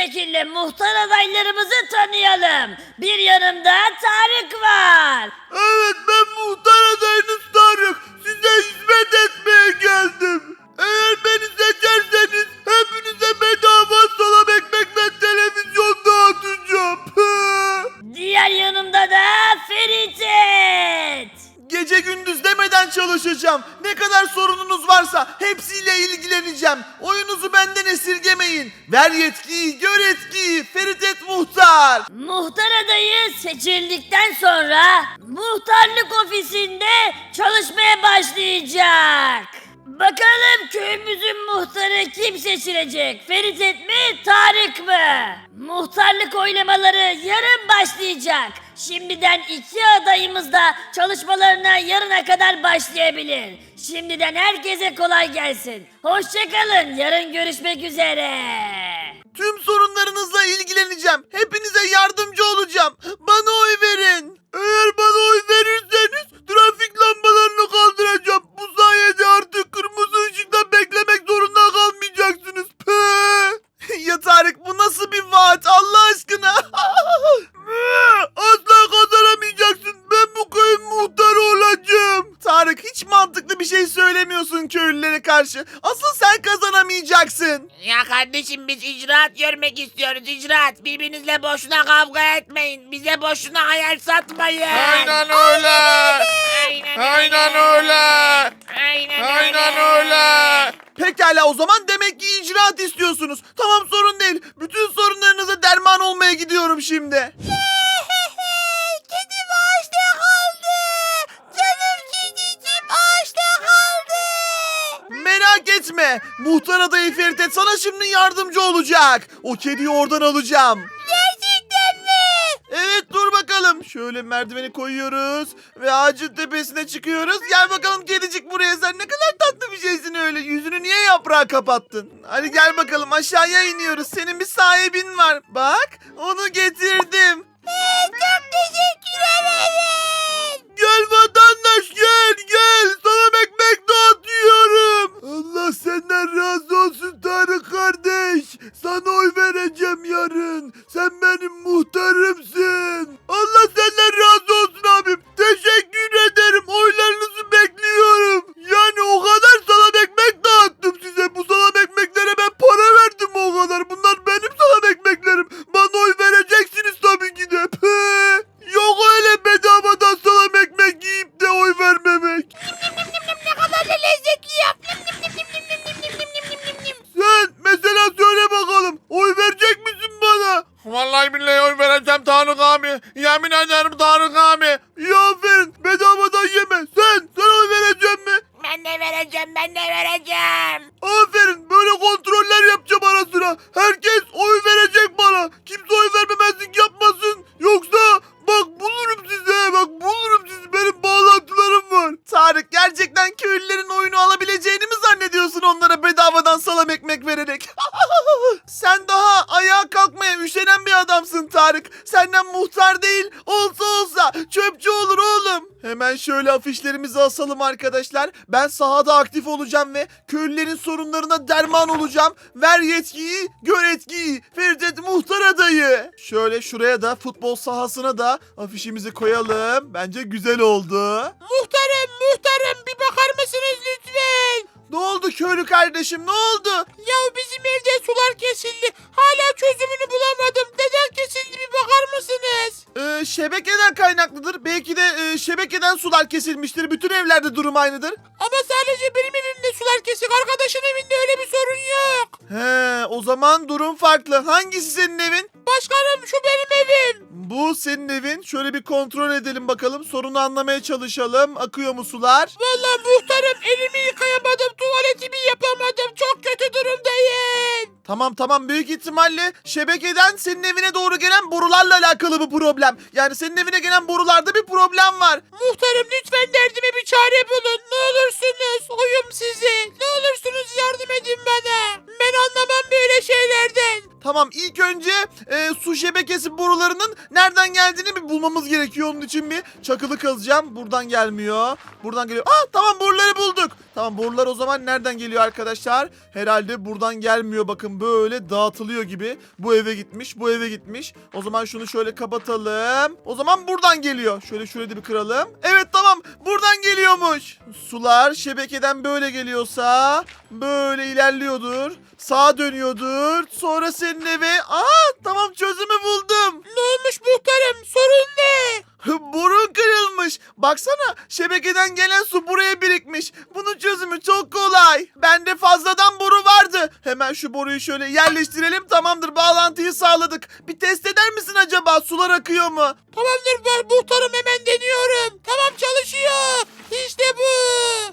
şekilde muhtar adaylarımızı tanıyalım. Bir yanımda Tarık var. Evet ben muhtar adayınız Tarık. Size hizmet etmeye geldim. Eğer beni seçerseniz hepinize bedava salam ekmek ve televizyon dağıtacağım. Diğer yanımda da Feritet. Gece gündüz demeden çalışacağım. Ne kadar sorununuz varsa hepsiyle ilgileneceğim. Oyunuzu benden esirgemeyin. Ver yetkiyi, gör etkiyi. Ferit et muhtar. Muhtar adayı seçildikten sonra muhtarlık ofisinde çalışmaya başlayacak. Bakalım köyümüzün muhtarı kim seçilecek? Feritet mi, Tarık mı? Muhtarlık oylamaları yarın başlayacak. Şimdiden iki adayımız da çalışmalarına yarına kadar başlayabilir. Şimdiden herkese kolay gelsin. Hoşçakalın. Yarın görüşmek üzere. Tüm sorunlarınızla ilgileneceğim. Hepinize yardımcı olacağım. Bana oy verin. Eğer bana oy verirseniz trafik lambalarını kaldıracağım. Bu sayede artık kırmızı ışıkta beklemek zorunda kalmayacaksınız. Ya Tarık bu nasıl bir vaat Allah aşkına? Asla mantıklı bir şey söylemiyorsun köylülere karşı. Asıl sen kazanamayacaksın. Ya kardeşim biz icraat görmek istiyoruz icraat. Birbirinizle boşuna kavga etmeyin. Bize boşuna hayal satmayın. Aynen öyle. Aynen Aynen öyle. Aynen, Aynen öyle. Pekala o zaman demek ki icraat istiyorsunuz. Tamam sorun değil. Bütün sorunlarınıza derman olmaya gidiyorum şimdi. Muhtar adayı Feritet sana şimdi yardımcı olacak. O kediyi oradan alacağım. Gerçekten mi? Evet dur bakalım. Şöyle merdiveni koyuyoruz. Ve ağacın tepesine çıkıyoruz. Gel bakalım kedicik buraya. Sen ne kadar tatlı bir şeysin öyle. Yüzünü niye yaprağa kapattın? Hadi gel bakalım aşağıya iniyoruz. Senin bir sahibin var. Bak onu getirdim. Çok teşekkür ederim. Gel vatandaş gel gel sana ekmek dağıtıyorum. Allah senden razı olsun Tarık kardeş. Sana oy vereceğim yarın. Sen benim muhtarımsın. Allah senden razı olsun abim. Teşekkür ederim. Oylarınızı kalkmaya üşenen bir adamsın Tarık. Senden muhtar değil olsa olsa çöpçü olur oğlum. Hemen şöyle afişlerimizi asalım arkadaşlar. Ben sahada aktif olacağım ve köylülerin sorunlarına derman olacağım. Ver yetkiyi, gör etkiyi. Ferdet muhtar adayı. Şöyle şuraya da futbol sahasına da afişimizi koyalım. Bence güzel oldu. Muhtarım muhtarım bir bakar mısınız lütfen? Ne oldu köylü kardeşim ne oldu? Ya bizim evde sular kesildi. Hala çözümünü bulamadım. Neden kesildi bir bakar mısınız? Ee, şebekeden kaynaklıdır. Belki de e, şebekeden sular kesilmiştir. Bütün evlerde durum aynıdır. Ama sadece benim evimde sular kesik. Arkadaşın evinde öyle bir sorun yok. He, o zaman durum farklı. Hangisi senin evin? Başkanım şu benim evim. Bu senin evin. Şöyle bir kontrol edelim bakalım. Sorunu anlamaya çalışalım. Akıyor mu sular? Vallahi muhtarım elimi yıkayamadım. Tuvaletimi yapamadım. Çok kötü durumdayım. Tamam tamam büyük ihtimalle şebekeden senin evine doğru gelen borularla alakalı bu problem. Yani senin evine gelen borularda bir problem var. Muhtarım lütfen derdime bir çare bulun. Ne olursunuz. Uyum sizi. Ne olursunuz yardım edin bana. Ben anlamam böyle şeylerden. Tamam ilk önce e, su şebekesi borularının nereden geldiğini bir bulmamız gerekiyor. Onun için bir çakılı kazacağım. Buradan gelmiyor. Buradan geliyor. Aa tamam boruları bulduk. Tamam borular o zaman nereden geliyor arkadaşlar? Herhalde buradan gelmiyor. Bakın böyle dağıtılıyor gibi. Bu eve gitmiş, bu eve gitmiş. O zaman şunu şöyle kapatalım. O zaman buradan geliyor. Şöyle de bir kıralım. Evet tamam buradan geliyormuş. Sular şebekeden böyle geliyorsa böyle ilerliyordur. Sağa dönüyordur. Sonra senin eve... Aa tamam çözümü buldum. Ne olmuş muhtarım? Sorun ne? Burun kırılmış. Baksana şebekeden gelen su buraya birikmiş. Bunun çözümü çok kolay. Bende fazladan vardı. Hemen şu boruyu şöyle yerleştirelim. Tamamdır bağlantıyı sağladık. Bir test eder misin acaba sular akıyor mu? Tamamdır ben muhtarım hemen deniyorum. Tamam çalışıyor. İşte bu.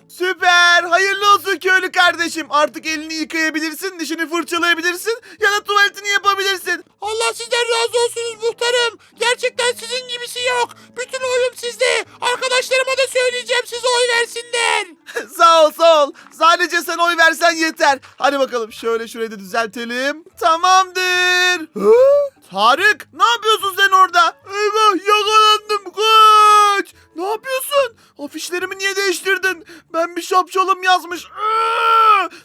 Süper. Hayırlı olsun köylü kardeşim. Artık elini yıkayabilirsin, dişini fırçalayabilirsin ya da tuvaletini yapabilirsin. Allah sizden razı olsun muhtarım. Gerçekten sizin gibisi yok. Bütün oyum sizde. Arkadaşlarıma da söyleyeceğim size oy versinler. sağ ol sağ ol. Sadece sen oy versen yeter. Hadi bakalım şöyle şurayı da düzeltelim. Tamamdır. Hı? Tarık ne yapıyorsun sen orada? Eyvah yakalandım kaç. Ne yapıyorsun? Afişlerimi niye değiştirdin? Ben bir şapşalım yazmış.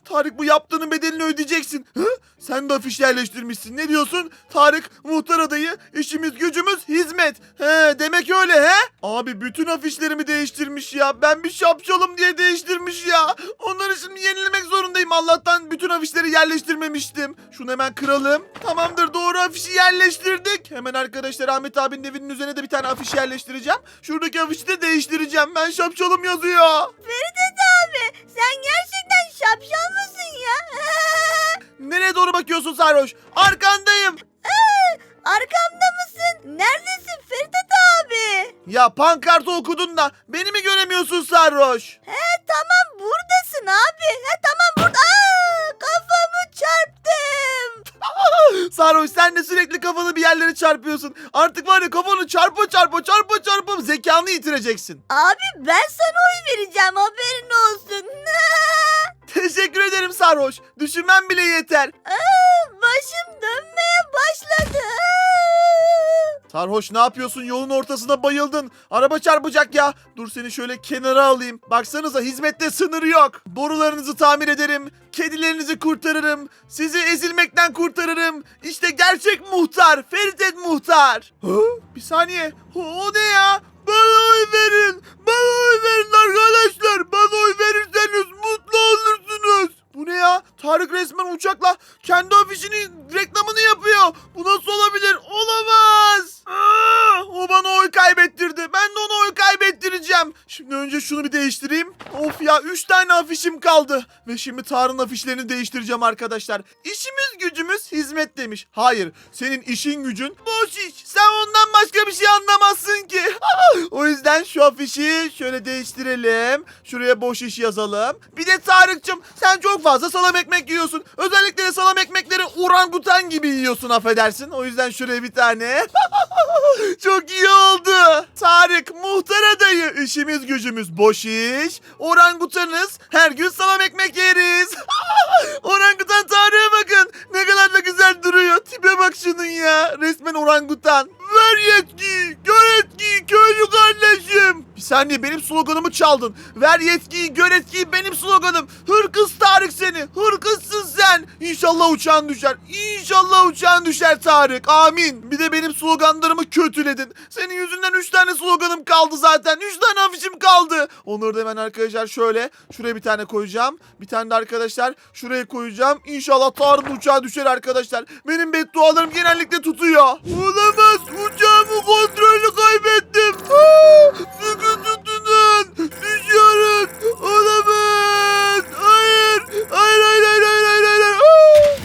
Tarık bu yaptığının bedelini ödeyeceksin. Hı? Sen de afiş yerleştirmişsin. Ne diyorsun? Tarık muhtar adayı işimiz gücümüz hizmet. He demek öyle he? Abi bütün afişlerimi değiştirmiş ya. Ben bir şapşalım diye değiştirmiş ya. Onları şimdi yenilemek zorundayım. Allah'tan bütün afişleri yerleştirmemiştim. Şunu hemen kıralım. Tamamdır doğru afişi yerleştirdik. Hemen arkadaşlar Ahmet abinin evinin üzerine de bir tane afiş yerleştireceğim. Şuradaki afişi de değiştireceğim. Ben şapşalım yazıyor. Feridun abi sen gerçekten şapşal mısın ya? Nereye doğru bakıyorsun Sarhoş? Arkandayım. Arkamda mısın? Neredesin Feridun abi? Ya pankartı okudun da beni mi göremiyorsun Sarhoş? He tamam buradasın abi. He tamam burada. Aa, kafamı çarptım. Sarhoş sen de sürekli kafanı bir yerlere çarpıyorsun. Artık var ya kafanı çarpa çarpa çarpa çarpa zekanı yitireceksin. Abi ben sana oy vereceğim haberin olsun. Teşekkür ederim Sarhoş. Düşünmem bile yeter. Aa, başım dönmeye başladı. Sarhoş ne yapıyorsun? Yolun ortasına bayıldın. Araba çarpacak ya. Dur seni şöyle kenara alayım. Baksanıza hizmette sınır yok. Borularınızı tamir ederim. Kedilerinizi kurtarırım. Sizi ezilmekten kurtarırım. İşte gerçek muhtar. Feritet muhtar. Hı? Bir saniye. O ne ya? Bana oy verin. Bana oy verin arkadaşlar. Bana oy verirseniz mutlu olursunuz. Bu ne ya? Tarık resmen uçakla kendi afişini reklamını yapıyor. Bu nasıl olabilir? Olamaz. Aa, o bana oy kaybettirdi. Ben de ona oy kaybettireceğim. Şimdi önce şunu bir değiştireyim. Of ya 3 tane afişim kaldı. Ve şimdi Tarık'ın afişlerini değiştireceğim arkadaşlar. İşimiz gücümüz hizmet demiş. Hayır senin işin gücün boş iş. Sen ondan başka bir şey anlamazsın ki. o yüzden şu afişi şöyle değiştirelim. Şuraya boş iş yazalım. Bir de Tarık'cığım sen çok fazla salam ekmek yiyorsun. Özellikle de salam ekmekleri orangutan gibi yiyorsun affedersin. O yüzden şuraya bir tane. çok iyi oldu. Tarık muhtar adayı. İşimiz gücümüz boş iş. Orangutanız. Her gün salam ekmek yeriz. orangutan Tarık'a bakın. Ne kadar da güzel duruyor. Tipe bak şunun ya. Resmen orangutan. Ver yetkiyi. Gör etkiyi köylü kardeşim. Bir saniye benim sloganımı çaldın. Ver yetkiyi gör etkiyi benim sloganım. Hırkız Tarık seni. Hırkızsın sen. İnşallah uçağın düşer. İnşallah uçağın düşer Tarık. Amin. Bir de benim sloganlarımı kötüledin. Senin yüzünden 3 tane sloganım kaldı zaten. 3 tane afişim kaldı. Onları da hemen arkadaşlar şöyle. Şuraya bir tane koyacağım. Bir tane de arkadaşlar şuraya koyacağım. İnşallah Tarık'ın uçağı düşer arkadaşlar. Benim beddualarım genellikle tutuyor. Olamaz. Uçağımı kontrolü kaybettim. Aa, sıkı. Olamaz. Hayır. Hayır hayır hayır hayır hayır. hayır.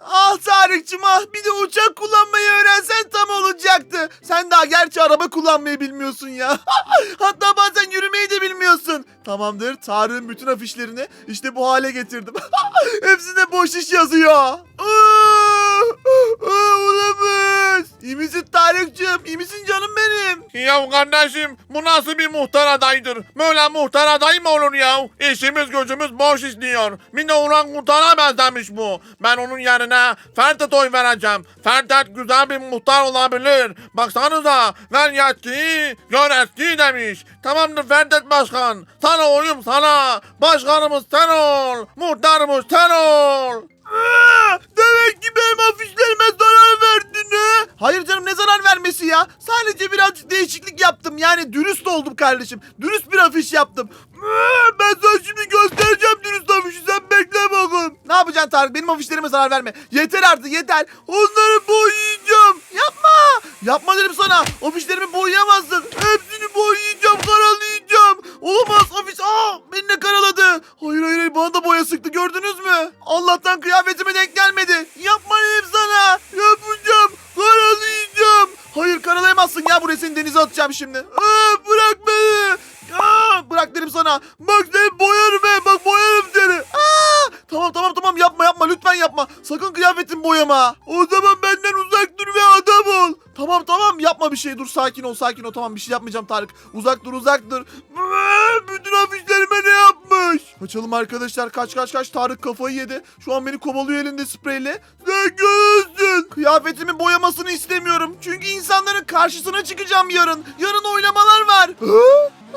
Ah Tarık'cığım ah bir de uçak kullanmayı öğrensen tam olacaktı. Sen daha gerçi araba kullanmayı bilmiyorsun ya. Hatta bazen yürümeyi de bilmiyorsun. Tamamdır Tarık'ın bütün afişlerini işte bu hale getirdim. Hepsinde boş iş yazıyor. Aa, olamaz. İyi misin Tarık'cığım? İyi misin canım benim? Ya kardeşim bu nasıl bir muhtar adaydır? Böyle muhtar aday mı olur ya? İşimiz gücümüz boş işliyor. Bir de ulan kurtara benzemiş bu. Ben onun yerine Ferdet oy vereceğim. Ferdet güzel bir muhtar olabilir. Baksanıza ver yetkiyi gör etkiyi demiş. Tamamdır Ferdet Başkan. Sana oyum sana. Başkanımız sen ol. Muhtarımız sen ol. Demek ki benim afişlerime zarar verdin ha? Hayır canım ne zarar vermesi ya? Sadece birazcık değişiklik yaptım. Yani dürüst oldum kardeşim. Dürüst bir afiş yaptım. Ben sana şimdi göstereceğim dürüst afişi. Sen bekle bakın. Ne yapacaksın Tarık? Benim afişlerime zarar verme. Yeter artık yeter. Onları boyayacağım. Yapma. Yapma dedim sana. Afişlerimi boyayamazsın. Hepsini boyayacağım. Karalayacağım. Olamaz afiş. Aa, beni de karaladı. Hayır hayır. Bana da boya sıktı. Gördünüz mü? Allah'tan kıyafetime denk gelmedi. Yapma dedim sana. Yapacağım. Karalayacağım. Hayır karalayamazsın ya. Buraya seni denize atacağım şimdi. Aa, bırak beni. Aa, bırak dedim sana. Bak seni boyarım he. Bak boyarım seni. Aa, tamam tamam tamam yapma yapma lütfen yapma. Sakın kıyafetimi boyama. O zaman benden uzak dur ve adam ol. Tamam tamam yapma bir şey dur sakin ol sakin ol tamam bir şey yapmayacağım Tarık. Uzak dur uzak dur. Bütün afişlerime ne yapmış? Kaçalım arkadaşlar kaç kaç kaç Tarık kafayı yedi. Şu an beni kovalıyor elinde spreyle. Sen görürsün. Kıyafetimin boyamasını istemiyorum. Çünkü insanların karşısına çıkacağım yarın. Yarın oylamalar var. Hı?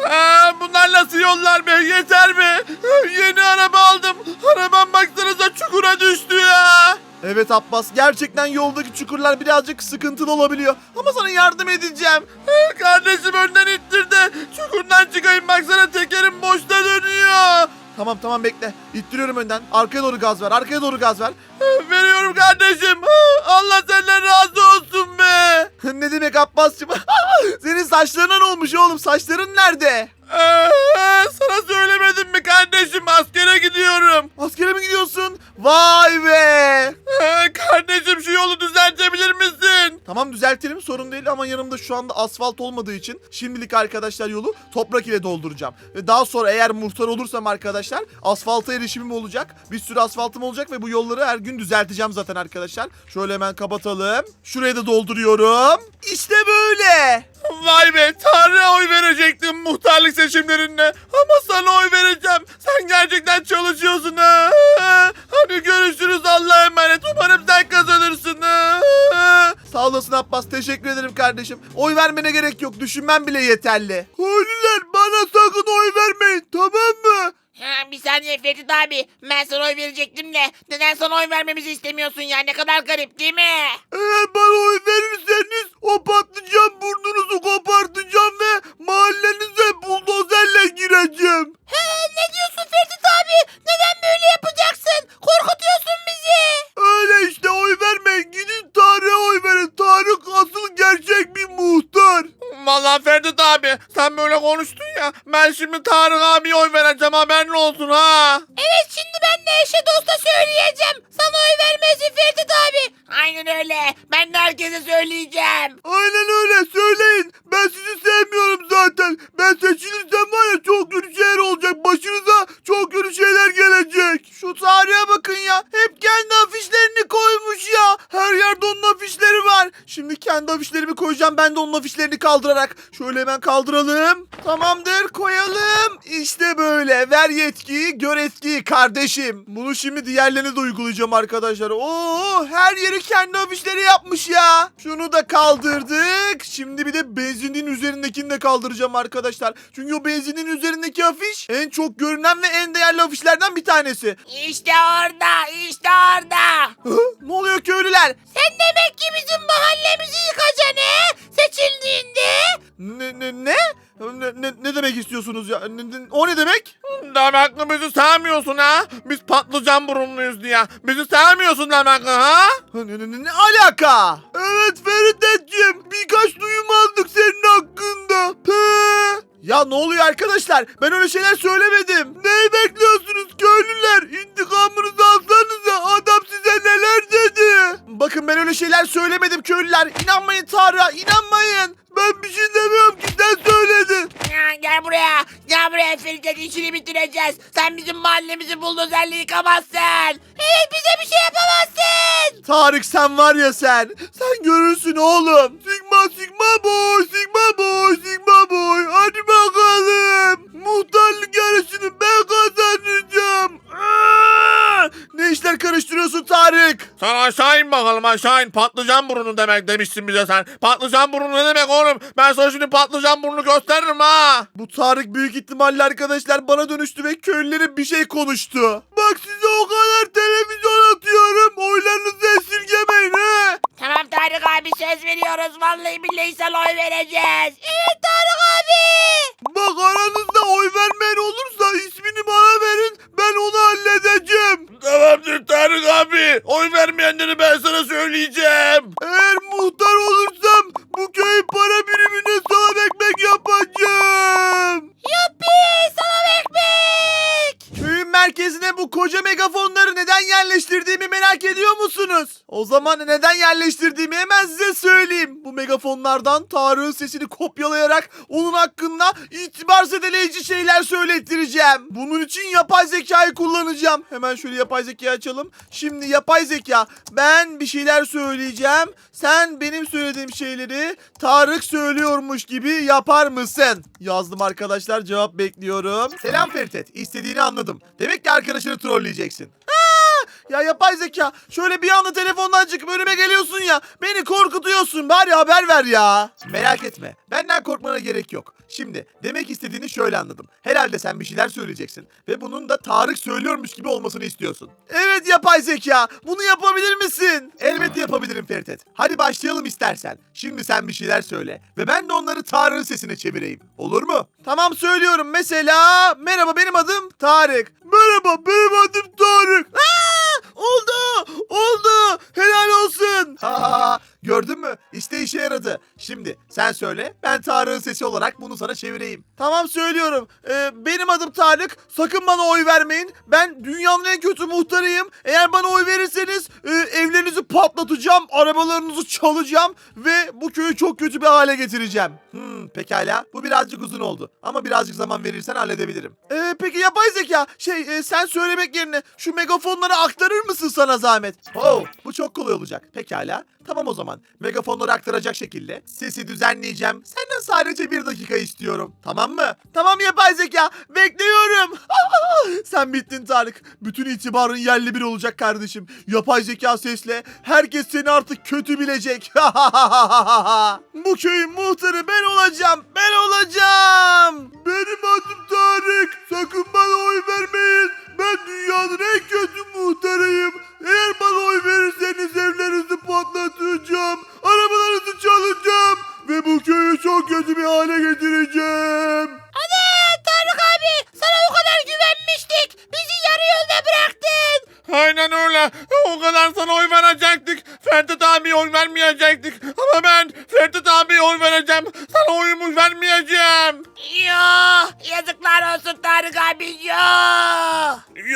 Aa, bunlar nasıl yollar be yeter mi? Yeni araba aldım. Arabam baksanıza çukura düştü ya. Evet Abbas gerçekten yoldaki çukurlar birazcık sıkıntılı olabiliyor. Ama sana yardım edeceğim. Kardeşim önden ittirdi. Çukurdan çıkayım baksana tekerim boşta dönüyor. Tamam tamam bekle. İttiriyorum önden. Arkaya doğru gaz ver. Arkaya doğru gaz ver. Veriyorum kardeşim. Allah senden razı olsun be. ne demek Abbas'cığım? Senin saçlarına ne olmuş oğlum? Saçların nerede? Ee, sana söylemedim mi kardeşim askere gidiyorum. Askere mi gidiyorsun? Vay be! Ee, kardeşim şu yolu düzeltebilir misin? Tamam düzeltelim sorun değil ama yanımda şu anda asfalt olmadığı için şimdilik arkadaşlar yolu toprak ile dolduracağım. Ve daha sonra eğer muhtar olursam arkadaşlar asfalta erişimim olacak. Bir sürü asfaltım olacak ve bu yolları her gün düzelteceğim zaten arkadaşlar. Şöyle hemen kapatalım. Şuraya da dolduruyorum. İşte böyle. Vay be Tanrı'ya oy verecektim muhtarlık seçimlerinde. Ama sana oy vereceğim. Sen gerçekten çalışıyorsun ha. Hadi görüşürüz Allah'a emanet. Umarım sen kazanırsın ha. Sağ olasın Abbas teşekkür ederim kardeşim. Oy vermene gerek yok düşünmen bile yeterli. Hayırlar bana sakın oy vermeyin tamam mı? Ha, bir saniye Ferit abi. Ben sana oy verecektim de. Neden sana oy vermemizi istemiyorsun ya? Ne kadar garip değil mi? Eğer bana oy verirseniz o patlıcan burnunuzu kopartacağım ve mahallenize buldozerle gireceğim. He, ne diyorsun Ferit abi? Neden böyle yapacaksın? Korkutuyorsun bizi. Öyle işte oy vermeyin gidin Tarık'a oy verin. Tarık asıl gerçek bir muhtar. Vallahi Ferdi abi sen böyle konuştun ya. Ben şimdi Tarık abiye oy vereceğim haberin olsun ha. Evet şimdi ben de eşe dosta söyleyeceğim. Sana oy vermesin Ferit abi. Aynen öyle. Ben de herkese söyleyeceğim. Aynen öyle söyleyin. Ben sizi sevmiyorum zaten. Ben seçilirsem var ya çok kötü şeyler olacak. Başınıza çok kötü şeyler gelecek. Şu tarihe bakın ya. Hep kendi afişlerini koymuş ya. Her yerde onun afişleri var. Şimdi kendi afişlerimi koyacağım. Ben de onun afişlerini kaldırarak. Şöyle hemen kaldıralım. Tamamdır koyalım. İşte böyle. Ver yetkiyi gör etkiyi kardeşim. Bunu şimdi diğerlerine de uygulayacağım arkadaşlar. Oo her yeri kendi afişleri yapmış ya. Şunu da kaldırdık. Şimdi bir de benzinin üzerindekini de kaldıracağım arkadaşlar. Çünkü o benzinin üzerindeki afiş en çok görünen ve en değerli afişlerden bir tanesi. İşte orada, işte orada. Hı? Ne oluyor köylüler? Sen demek ki bizim mahallemizi yıkacaksın he? Seçildiğinde. Ne ne ne? Ne, ne, ne demek istiyorsunuz ya? Ne- ne- o ne demek? Demek ki bizi sevmiyorsun ha. Biz patlıcan burunluyuz diye. Bizi sevmiyorsun demek ki ha. Ne, ne, ne, ne alaka? Evet Feridetciğim birkaç duyum aldık senin hakkında. Ya ne oluyor arkadaşlar? Ben öyle şeyler söylemedim. Neyi bekliyorsunuz köylüler? Bakın ben öyle şeyler söylemedim köylüler. İnanmayın Tarık'a inanmayın. Ben bir şey demiyorum ki sen söyledin. Ya, gel buraya. Gel buraya Ferit'in işini bitireceğiz. Sen bizim mahallemizi buldozerle yıkamazsın. Evet bize bir şey yapamazsın. Tarık sen var ya sen. Sen görürsün oğlum. Sigma Sigma boy Sigma boy Sigma boy. Hadi bakalım. Muhtarlık yarışını ben kazanacağım. Aa! Ne işler karıştırıyorsun Tarık? Sen aşağı in bakalım aşağı in. Patlıcan burnu demek demişsin bize sen. Patlıcan burnu ne demek oğlum? Ben sana şimdi patlıcan burnu gösteririm ha. Bu Tarık büyük ihtimalle arkadaşlar bana dönüştü ve köylülere bir şey konuştu. Bak size sesini kopyalayarak onun hakkında itibar zedeleyici şeyler söylettireceğim. Bunun için yapay zekayı kullanacağım. Hemen şöyle yapay zekayı açalım. Şimdi yapay zeka ben bir şeyler söyleyeceğim. Sen benim söylediğim şeyleri Tarık söylüyormuş gibi yapar mısın? Yazdım arkadaşlar cevap bekliyorum. Selam Feritet. İstediğini anladım. Demek ki arkadaşını trolleyeceksin. Ya yapay zeka şöyle bir anda telefondan çıkıp önüme geliyorsun ya beni korkutuyorsun bari haber ver ya. Merak etme benden korkmana gerek yok. Şimdi demek istediğini şöyle anladım. Herhalde sen bir şeyler söyleyeceksin ve bunun da Tarık söylüyormuş gibi olmasını istiyorsun. Evet yapay zeka bunu yapabilir misin? Elbette yapabilirim Feritet. Hadi başlayalım istersen. Şimdi sen bir şeyler söyle ve ben de onları Tarık'ın sesine çevireyim. Olur mu? Tamam söylüyorum mesela merhaba benim adım Tarık. Merhaba benim adım Tarık. Oldu! Oldu! Helal olsun! Ha, gördün mü? İşte işe yaradı. Şimdi sen söyle. Ben Tarık'ın sesi olarak bunu sana çevireyim. Tamam söylüyorum. Ee, benim adım Tarık. Sakın bana oy vermeyin. Ben dünyanın en kötü muhtarıyım. Eğer bana oy verirseniz e, evlerinizi patlatacağım. Arabalarınızı çalacağım. Ve bu köyü çok kötü bir hale getireceğim. Hmm, pekala. Bu birazcık uzun oldu. Ama birazcık zaman verirsen halledebilirim. Ee, peki yapay zeka. Şey e, sen söylemek yerine şu megafonları aktarır mısın sana zahmet? Oh, bu çok kolay olacak. Pekala. Tamam o zaman. Megafonları aktaracak şekilde sesi düzenleyeceğim. Senden sadece bir dakika istiyorum. Tamam mı? Tamam yapay zeka. Bekliyorum. Sen bittin Tarık. Bütün itibarın yerli bir olacak kardeşim. Yapay zeka sesle herkes seni artık kötü bilecek. Bu köyün muhtarı ben olacağım. Ben olacağım. Benim adım Tarık. Sakın bana oy vermeyin. Ben dünyanın en kötü muhtarıyım. Eğer bana oy verirseniz evlerinizi patlatacağım. Arabalarınızı çalacağım. Ve bu köyü çok kötü bir hale getireceğim. Hadi Tarık abi sana o kadar güvenmiştik. Bizi yarı yolda bıraktın. Aynen öyle. O kadar sana oy verecektik. Ferdet abi oy vermeyecektik. Ama ben Ferdet abi oy vereceğim. Sana oyumu vermeyeceğim. Yo, yazıklar olsun Tarık abi yo.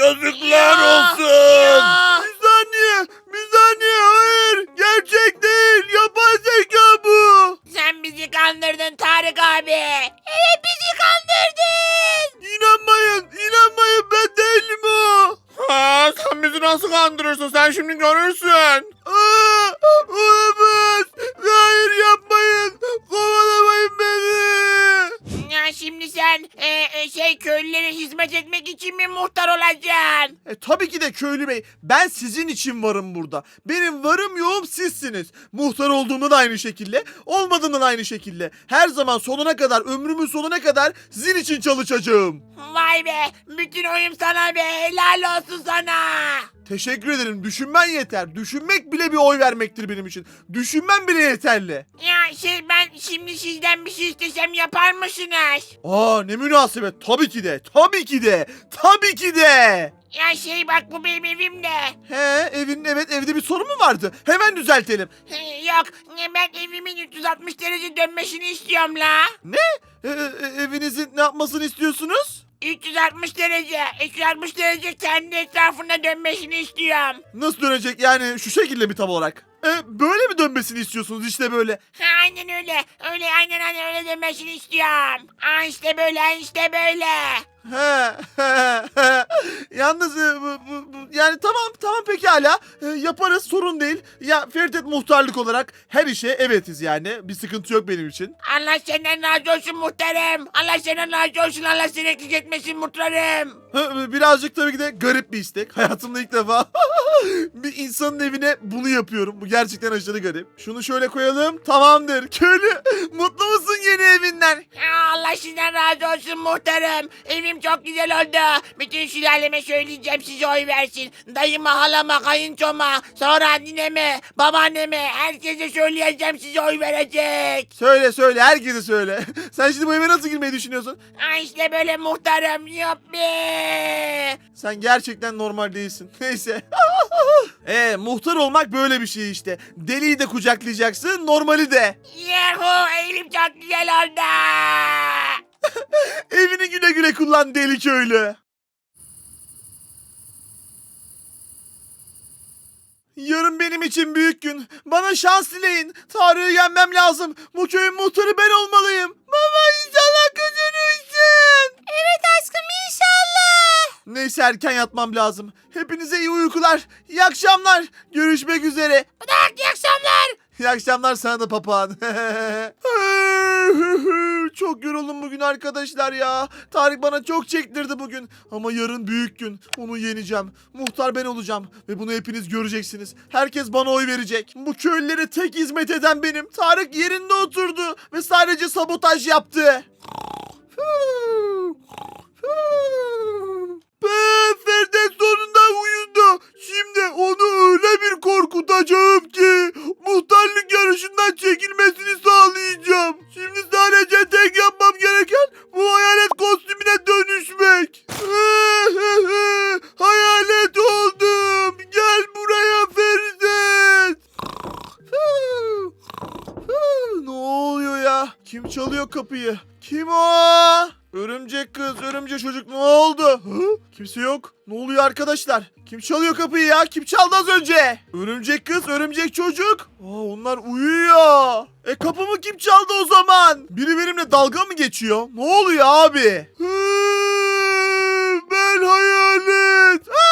Yazıklar Ya, olsun. ya. Bir saniye. Bir saniye. Hayır. Gerçek değil. Yapay zeka bu. Sen bizi kandırdın Tarık abi. Evet bizi kandırdın. İnanmayın. İnanmayın. Ben değilim o. Ha, sen bizi nasıl kandırırsın? Sen şimdi görürsün. Aa, olamaz. Hayır yapmayın. Kovalamayın beni. Ya şimdi sen e, e, şey köylülere hizmet etmek için mi muhtar olacaksın? E, tabii ki de köylü bey. Ben sizin için varım burada. Benim varım yoğum sizsiniz. Muhtar olduğumda da aynı şekilde. Olmadığımda da aynı şekilde. Her zaman sonuna kadar, ömrümün sonuna kadar sizin için çalışacağım. Vay be, bütün oyum sana be, helal olsun sana. Teşekkür ederim. Düşünmen yeter. Düşünmek bile bir oy vermektir benim için. Düşünmen bile yeterli. Ya şey ben şimdi sizden bir şey istesem yapar mısınız? Aa ne münasebet. Tabii ki de. Tabii ki de. Tabii ki de. Ya şey bak bu benim evim de. He evin evet evde bir sorun mu vardı? Hemen düzeltelim. He, Yok ben evimin 360 derece dönmesini istiyorum la. Ne? E, e, evinizin ne yapmasını istiyorsunuz? 360 derece, 360 derece kendi etrafında dönmesini istiyorum. Nasıl dönecek yani şu şekilde mi tam olarak? E, böyle mi dönmesini istiyorsunuz işte böyle? Ha, aynen öyle, öyle aynen aynen öyle dönmesini istiyorum. Aa işte böyle, işte böyle. Yalnız e, bu, bu- bu- yani tamam tamam pekala E, yaparız sorun değil. Ya Feridet muhtarlık olarak her işe evetiz yani. Bir sıkıntı yok benim için. Allah senden razı olsun muhtarım. Allah senden razı olsun. Allah seni eksik etmesin muhtarım. Hı, Birazcık tabii ki de garip bir istek. Hayatımda ilk defa bir insanın evine bunu yapıyorum. Bu gerçekten aşırı garip. Şunu şöyle koyalım. Tamamdır. Köylü mutlu musun yeni evinden? Ya Allah sizden razı olsun muhtarım. Evim çok güzel oldu. Bütün sülaleme söyleyeceğim size oy versin. Dayıma, halama, kayınçoma, sonra anneme, babaanneme, herkese söyleyeceğim size oy verecek. Söyle söyle herkese söyle. Sen şimdi bu eve nasıl girmeyi düşünüyorsun? Ha işte böyle muhtarım. Yuppi. Sen gerçekten normal değilsin. Neyse. Ee muhtar olmak böyle bir şey işte. Deliyi de kucaklayacaksın, normali de. Yahu evim çok güzel oldu. Evini güle güle kullan deli köylü. Yarın benim için büyük gün. Bana şans dileyin. Tarık'ı yenmem lazım. Bu köyün muhtarı ben olmalıyım. Baba inşallah kazanırsın. Evet aşkım inşallah. Neyse erken yatmam lazım. Hepinize iyi uykular. İyi akşamlar. Görüşmek üzere. Bırak iyi akşamlar. İyi akşamlar sana da papağan. çok yoruldum bugün arkadaşlar ya. Tarık bana çok çektirdi bugün. Ama yarın büyük gün. Onu yeneceğim. Muhtar ben olacağım. Ve bunu hepiniz göreceksiniz. Herkes bana oy verecek. Bu köylülere tek hizmet eden benim. Tarık yerinde oturdu. Ve sadece sabotaj yaptı. Kapıyı? Kim o? Örümcek kız, örümcek çocuk ne oldu? Hı? Kimse yok. Ne oluyor arkadaşlar? Kim çalıyor kapıyı ya? Kim çaldı az önce? Örümcek kız, örümcek çocuk. Aa, onlar uyuyor. E kapımı kim çaldı o zaman? Biri benimle dalga mı geçiyor? Ne oluyor abi? Hı, ben hayalet. Aa,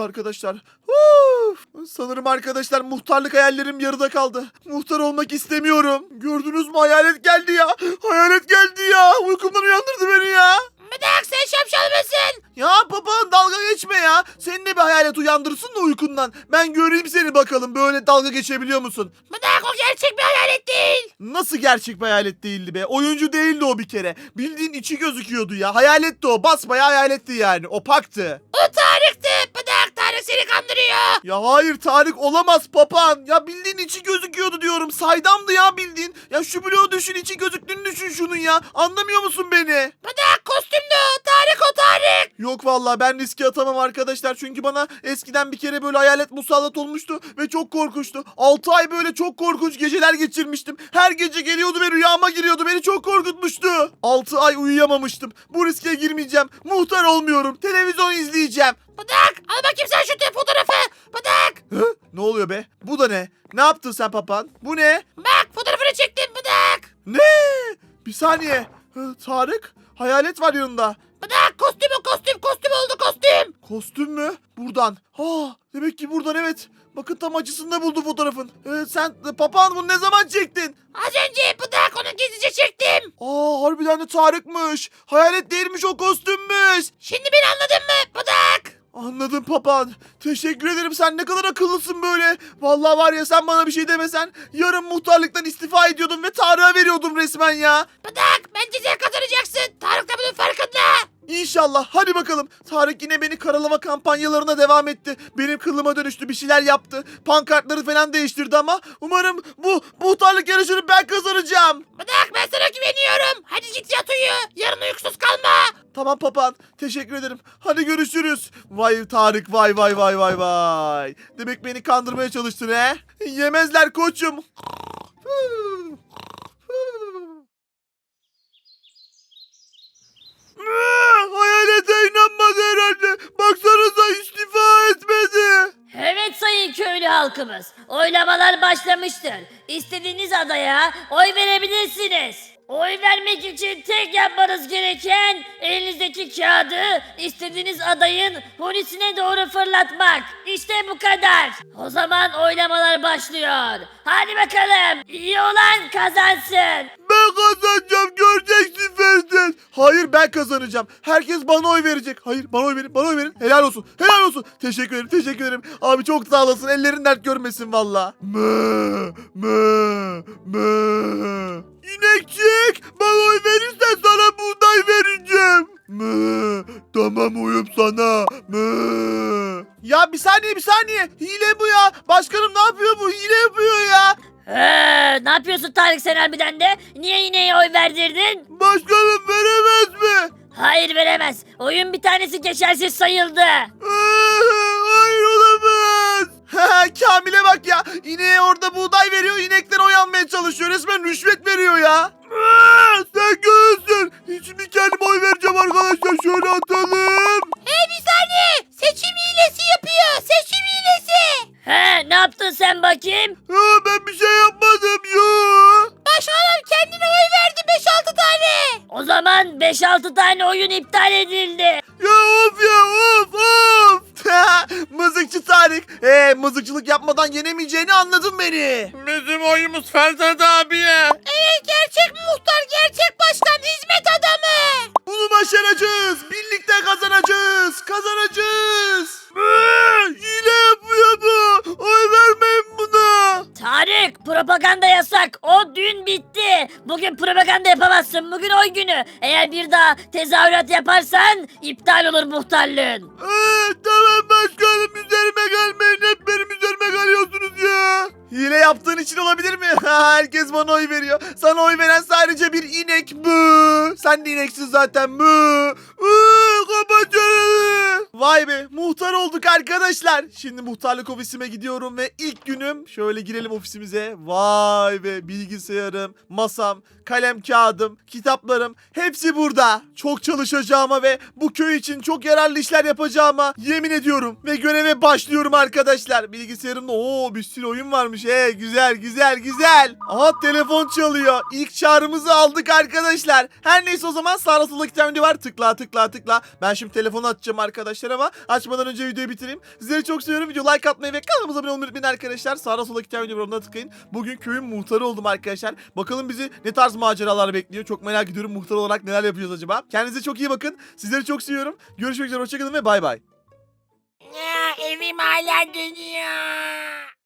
Gitti arkadaşlar. Uf. Sanırım arkadaşlar muhtarlık hayallerim yarıda kaldı. Muhtar olmak istemiyorum. Gördünüz mü hayalet geldi ya. Hayalet geldi ya. Uykumdan uyandırdı beni ya. Bırak sen şapşal mısın? Ya papağan dalga geçme ya. Senin de bir hayalet uyandırsın da uykundan. Ben göreyim seni bakalım böyle dalga geçebiliyor musun? Bırak o gerçek bir hayalet değil. Nasıl gerçek bir hayalet değildi be? Oyuncu değildi o bir kere. Bildiğin içi gözüküyordu ya. Hayaletti o. Basbayağı hayaletti yani. Opaktı. O Tarık'tı. Tarık seni kandırıyor. Ya hayır Tarık olamaz papağan. Ya bildiğin içi gözüküyordu diyorum. Saydamdı ya bildiğin. Ya şu bloğu düşün içi gözüktüğünü düşün şunun ya. Anlamıyor musun beni? Bırak kostümlü o. Tarık o Tarık. Yok vallahi ben riske atamam arkadaşlar. Çünkü bana eskiden bir kere böyle hayalet musallat olmuştu ve çok korkunçtu. 6 ay böyle çok korkunç geceler geçirmiştim. Her gece geliyordu ve rüyama giriyordu. Beni çok korkutmuştu. 6 ay uyuyamamıştım. Bu riske girmeyeceğim. Muhtar olmuyorum. Televizyon izleyeceğim. Bırak. Al bakayım sen şu te- fotoğrafı. Bırak. Hı? Ne oluyor be? Bu da ne? Ne yaptın sen papan? Bu ne? Bak fotoğrafını çektim. Bırak. Ne? Bir saniye. Hı, Tarık? Hayalet var yanında. Bırak kostümü kostüm kostüm oldu kostüm. Kostüm mü? Buradan. Ha, demek ki buradan evet. Bakın tam açısında buldu fotoğrafın. Ee, sen papağan bunu ne zaman çektin? Az önce bırak onu gizlice çektim. Aa harbiden de Tarık'mış. Hayalet değilmiş o kostümmüş. Şimdi beni anladın mı? Bırak. Anladım papağan. Teşekkür ederim sen ne kadar akıllısın böyle. Vallahi var ya sen bana bir şey demesen yarın muhtarlıktan istifa ediyordum ve Tarık'a veriyordum resmen ya. Bıdak bence sen kazanacaksın. Tarık da bunun farkında. İnşallah hadi bakalım. Tarık yine beni karalama kampanyalarına devam etti. Benim kılıma dönüştü bir şeyler yaptı. Pankartları falan değiştirdi ama umarım bu muhtarlık yarışını ben kazanacağım. Bıdak ben sana güveniyorum. Hadi git yat uyu. Yarın uykusuz kalma. Tamam papağan teşekkür ederim. Hadi görüşürüz. Vay Tarık vay vay vay vay vay. Demek beni kandırmaya çalıştın he? Yemezler koçum. Hayalete inanmadı herhalde. Baksanıza istifa etmedi. Evet sayın köylü halkımız. Oylamalar başlamıştır. İstediğiniz adaya oy verebilirsiniz. Oy vermek için tek yapmanız gereken elinizdeki kağıdı istediğiniz adayın hunisine doğru fırlatmak. İşte bu kadar. O zaman oylamalar başlıyor. Hadi bakalım. İyi olan kazansın. Ben kazanacağım göreceksin Ferdet. Hayır ben kazanacağım. Herkes bana oy verecek. Hayır bana oy verin bana oy verin. Helal olsun. Helal olsun. Teşekkür ederim teşekkür ederim. Abi çok sağ olasın. Ellerin dert görmesin valla. Mö mö mö. İnekçik bana oy verirsen sana buğday vereceğim. Mö. Tamam uyum sana. Mö. Ya bir saniye bir saniye. Hile bu ya. Başkanım ne yapıyor bu? Hile yapıyor ya. Ee, ne yapıyorsun Tarık sen harbiden de? Niye ineğe oy verdirdin? Başkanım veremez mi? Hayır veremez. Oyun bir tanesi geçersiz sayıldı. Kamil'e bak ya. İneğe orada buğday veriyor. İnekler oy almaya çalışıyor. Resmen rüşvet veriyor ya. Sen görürsün. Şimdi kendim oy vereceğim arkadaşlar. Şöyle atalım. Hey bir saniye. Seçim hilesi yapıyor. Seçim hilesi. He ne yaptın sen bakayım? Ha, ben bir şey yapmadım. Yo. Başkanım kendine oy verdi 5-6 tane. O zaman 5-6 tane oyun iptal edildi. Tarık. Ee, mızıkçılık yapmadan yenemeyeceğini anladın beni. Bizim oyumuz Ferhat abiye. Evet gerçek muhtar gerçek başkan hizmet adamı. Bunu başaracağız. Birlikte kazanacağız. Kazanacağız. Hile yapıyor bu. Oy vermeyin buna. Tarık propaganda yasak. O dün bitti. Bugün propaganda yapamazsın. Bugün oy günü. Eğer bir daha tezahürat yaparsan iptal olur muhtarlığın. Ee, tamam başkanım üzerime gelmeyin. Hep benim üzerime geliyorsunuz ya. Hile yaptığın için olabilir mi? Herkes bana oy veriyor. Sana oy veren sadece bir inek bu. Sen de ineksin zaten bu. Çeneni. Vay be muhtar olduk arkadaşlar. Şimdi muhtarlık ofisime gidiyorum ve ilk günüm şöyle girelim ofisimize. Vay be bilgisayarım, masam, kalem kağıdım, kitaplarım hepsi burada. Çok çalışacağıma ve bu köy için çok yararlı işler yapacağıma yemin ediyorum. Ve göreve başlıyorum arkadaşlar. Bilgisayarımda o bir sürü oyun varmış. He güzel güzel güzel. Aha telefon çalıyor. İlk çağrımızı aldık arkadaşlar. Her neyse o zaman sağda solda iki var. Tıkla tıkla tıkla. Ben şimdi telefonu açacağım arkadaşlar ama açmadan önce videoyu bitireyim. Sizleri çok seviyorum. Video like atmayı ve kanalımıza abone olmayı unutmayın arkadaşlar. Sağda solda iki tane video var onlara tıklayın. Bugün köyün muhtarı oldum arkadaşlar. Bakalım bizi ne tarz maceralar bekliyor. Çok merak ediyorum muhtar olarak neler yapacağız acaba. Kendinize çok iyi bakın. Sizleri çok seviyorum. Görüşmek üzere. Hoşçakalın ve bay bay. Evim hala dönüyor.